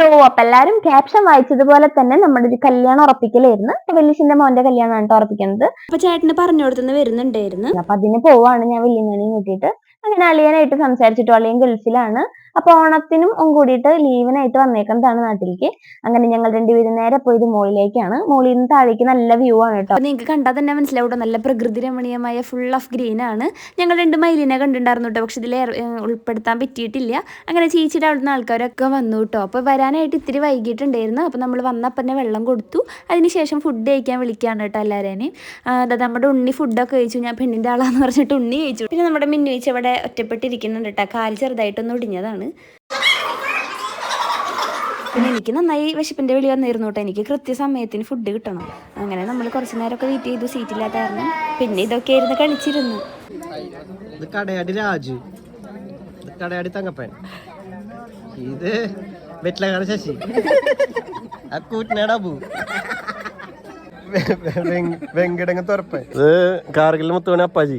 Hello അപ്പൊ എല്ലാരും caption വായിച്ചതുപോലെ തന്നെ നമ്മുടെ ഒരു കല്യാണം ഉറപ്പിക്കലായിരുന്നു. വെല്ലിശിന്റെ മോന്റെ കല്യാണമാണ് ഉറപ്പിക്കുന്നത്. അപ്പൊ ചേട്ടന് പറഞ്ഞു കൊടുത്തുനിന്ന് വരുന്നുണ്ടായിരുന്നു. അപ്പൊ അതിന് പോവാണ് ഞാൻ വെല്ലിങ്ങനെയും കൂട്ടിയിട്ട്. അങ്ങനെ അളിയനായിട്ട് സംസാരിച്ചിട്ടു അളിയൻ ഗൾഫിലാണ്. അപ്പൊ ഓണത്തിനും കൂടിയിട്ട് ലീവിനായിട്ട് വന്നേക്കുന്നതാണ് നാട്ടിലേക്ക്. അങ്ങനെ ഞങ്ങൾ രണ്ടുപേരും നേരെ പോയത് മോളിലേക്കാണ്. മോളിൽ നിന്ന് താഴേക്ക് നല്ല വ്യൂ ആണ് കേട്ടോ. നിങ്ങൾക്ക് കണ്ടാൽ തന്നെ മനസ്സിലാവും നല്ല പ്രകൃതി രമണീയമായ ഫുൾ ഓഫ് ഗ്രീൻ ആണ്. ഞങ്ങൾ രണ്ട് മയിലിനെ കണ്ടിട്ടുണ്ടായിരുന്നു കേട്ടോ പക്ഷെ ഇതിൽ ഉൾപ്പെടുത്താൻ പറ്റിയിട്ടില്ല. അങ്ങനെ ചീച്ചിട്ട് അവിടുന്ന് ആൾക്കാരൊക്കെ വന്നു കേട്ടോ. അപ്പോൾ വരാനായിട്ട് ഇത്തിരി വൈകിട്ടുണ്ടായിരുന്നു അപ്പോൾ നമ്മൾ വന്നപ്പോൾ തന്നെ വെള്ളം കൊടുത്തു. അതിനുശേഷം ഫുഡ് കഴിക്കാൻ വിളിക്കുകയാണ് കേട്ടോ എല്ലാവരെയും അതായത് നമ്മുടെ ഉണ്ണി ഫുഡൊക്കെ കഴിച്ചു. ഞാൻ പെണ്ണിന്റെ ആളാന്ന് പറഞ്ഞിട്ട് ഉണ്ണി കഴിച്ചു. പിന്നെ നമ്മുടെ മിന്നു ചേച്ചി അവിടെ ഒറ്റപ്പെട്ടിരിക്കുന്നുണ്ട് കേട്ടോ കാൽ ചെറുതായിട്ടൊന്ന് ഒടിഞ്ഞതാണ്. പിന്നെ എനിക്ക് നന്നായി വിശപ്പിന്റെ വിളി വന്നിരുന്നു കേട്ടോ എനിക്ക് കൃത്യസമയത്തിന് ഫുഡ് കിട്ടണം. അങ്ങനെ നമ്മൾ കുറച്ച് നേരമൊക്കെ വെയിറ്റ് ചെയ്തു. സീറ്റ് കാരണം പിന്നെ ഇതൊക്കെ ഇരുന്ന് കളിച്ചിരുന്നു. ഇത് കടയാടി രാജു. ഇത് കടയാടി തങ്കപ്പൻ. ഇത് ശശി. വെങ്കടങ്ങ തുറപ്പൻ കാർഗിൽ മുത്തുവണ അപ്പാജി.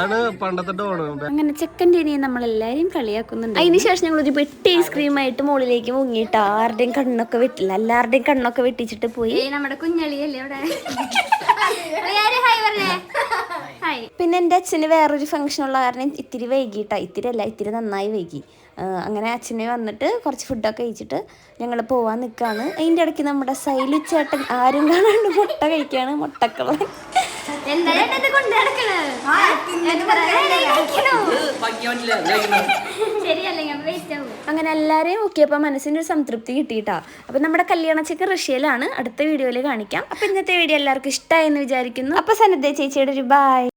ആണ് പണ്ടത്തെ ഡോണ് അങ്ങനെ ചെക്കന്റെ ഇനി നമ്മളെല്ലാരും കളിയാക്കുന്നുണ്ട്. അതിനുശേഷം ഞങ്ങൾ ഒരു വെട്ടി ഐസ്ക്രീം ആയിട്ട് മുകളിലേക്ക് മുങ്ങിയിട്ട് ആരുടെയും കണ്ണൊക്കെ വെട്ടില്ല എല്ലാവരുടെയും കണ്ണൊക്കെ വെട്ടിച്ചിട്ട് പോയി. നമ്മുടെ കുഞ്ഞളിയല്ലേ അവിടെ? പിന്നെ എന്റെ അച്ഛന് വേറൊരു ഫംഗ്ഷൻ ഉള്ള കാരണം ഇത്തിരി വൈകിട്ടാ ഇത്തിരി അല്ല ഇത്തിരി നന്നായി വൈകി. അങ്ങനെ അച്ഛനെ വന്നിട്ട് കുറച്ച് ഫുഡൊക്കെ കഴിച്ചിട്ട് ഞങ്ങൾ പോവാൻ നിൽക്കുകയാണ് അതിന്റെ ഇടയ്ക്ക് നമ്മുടെ സൈലി ചേട്ടൻ ആരും കാണാണ്ട് മുട്ട കഴിക്കുകയാണ് മുട്ടക്കള അങ്ങനെ എല്ലാരെയും നോക്കിയപ്പോൾ മനസ്സിന് ഒരു സംതൃപ്തി കിട്ടിയിട്ടാ. അപ്പൊ നമ്മുടെ കല്യാണച്ചക്ക് റഷ്യയിലാണ് അടുത്ത വീഡിയോയിൽ കാണിക്കാം. അപ്പൊ ഇന്നത്തെ വീഡിയോ എല്ലാവർക്കും ഇഷ്ടമായി എന്ന് വിചാരിക്കുന്നു. അപ്പൊ സന്നദ്ധ ചേച്ചിയുടെ ഒരു ബായ്